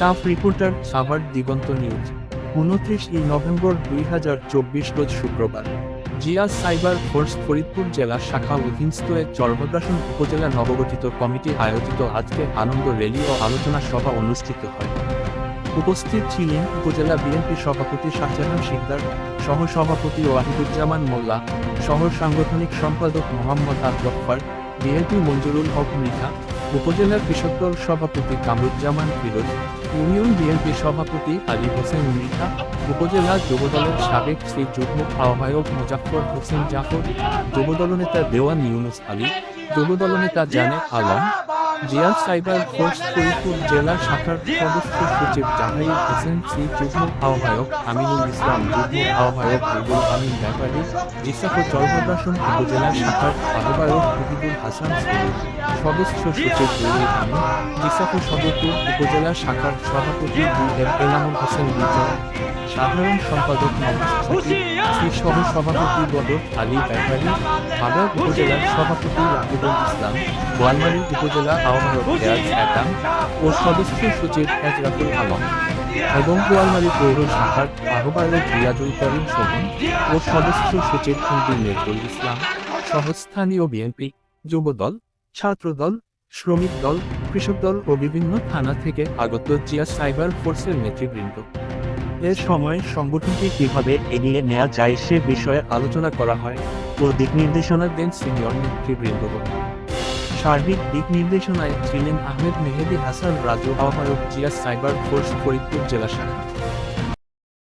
Staff reporter Savar Diganta news. উনত্রিশ ই নভেম্বর দুই হাজার চব্বিশ রোজ শুক্রবার। জিয়া সাইবার ফোর্স ফরিদপুর জেলা শাখা অধীনস্থ এক চর্মদ্রাসন উপজেলা নবগঠিত কমিটি আয়োজিত আজকে আনন্দ র্যালি ও আলোচনা সভা অনুষ্ঠিত হয়। উপস্থিত ছিলেন উপজেলা বিএনপি সভাপতি শাহজাহান শিকদার সহ সভাপতি ওয়াহিদুজ্জামান মোল্লা শহর সাংগঠনিক সম্পাদক মোহাম্মদ আবগফার বিএনপি মঞ্জুরুল হক মৃধা উপজেলা কৃষক দল সভাপতি কামরুজ্জামান ফিরোজ, ইউনিয়ন বিএনপি সভাপতি আলী হোসেন মৃধা উপজেলা যুবদলের সাবেক শ্রী যুগ্ম আহ্বায়ক মুজাফর হোসেন জাফর যুবদল নেতা দেওয়ান ইউনুস আলী যুবদল নেতা জানে আলম জিয়া সাইবার ফোর্স ফরিদপুর জেলা শাখার সদস্য সচিব জাহাইর হোসেন শ্রী যুগ্ম আহ্বায়ক আমিনুল ইসলাম, যুগ্ম আহ্বায়ক রুবুল আমিন ব্যাপারী জিসাফ চরমদাসন উপজেলা শাখার আহ্বায়ক মুহিদুল হাসান সবুজ সদস্য সচিব রুবুল আমিন জিসাফ সদরপুর উপজেলা শাখার সভাপতি বি এম এনামুল হোসেন বিজয় সাধারণ সম্পাদক সহ সভাপতি বদর আলী ব্যাপারী বাগা উপজেলার সভাপতি রাকিবুল ইসলাম গোয়ালমারী উপজেলা ফেয়াজ একাম ও সদস্য সচিব এজরাফুল আলম এবং গোয়ালমারী পৌর শাখার আহ্বায়ক রিয়াজুল করিম শোভন ও সদস্য সচিব হিন্দু নেজরুল ইসলাম সহ স্থানীয় বিএনপি যুবদল, ছাত্রদল, শ্রমিক দল, কৃষক দল ও বিভিন্ন থানা থেকে আগত জিয়া সাইবার ফোর্সের নেতৃবৃন্দ। এ সময় সংগঠনটি কীভাবে এগিয়ে নেওয়া যায় সে বিষয়ে আলোচনা করা হয় ও দিক নির্দেশনা দেন সিনিয়র নেতৃবৃন্দ। সার্বিক দিক নির্দেশনায় ছিলেন আহমেদ মেহেদি হাসান, রাজু আহ্বায়ক জিয়া সাইবার ফোর্স ফরিদপুর জেলা শাখা।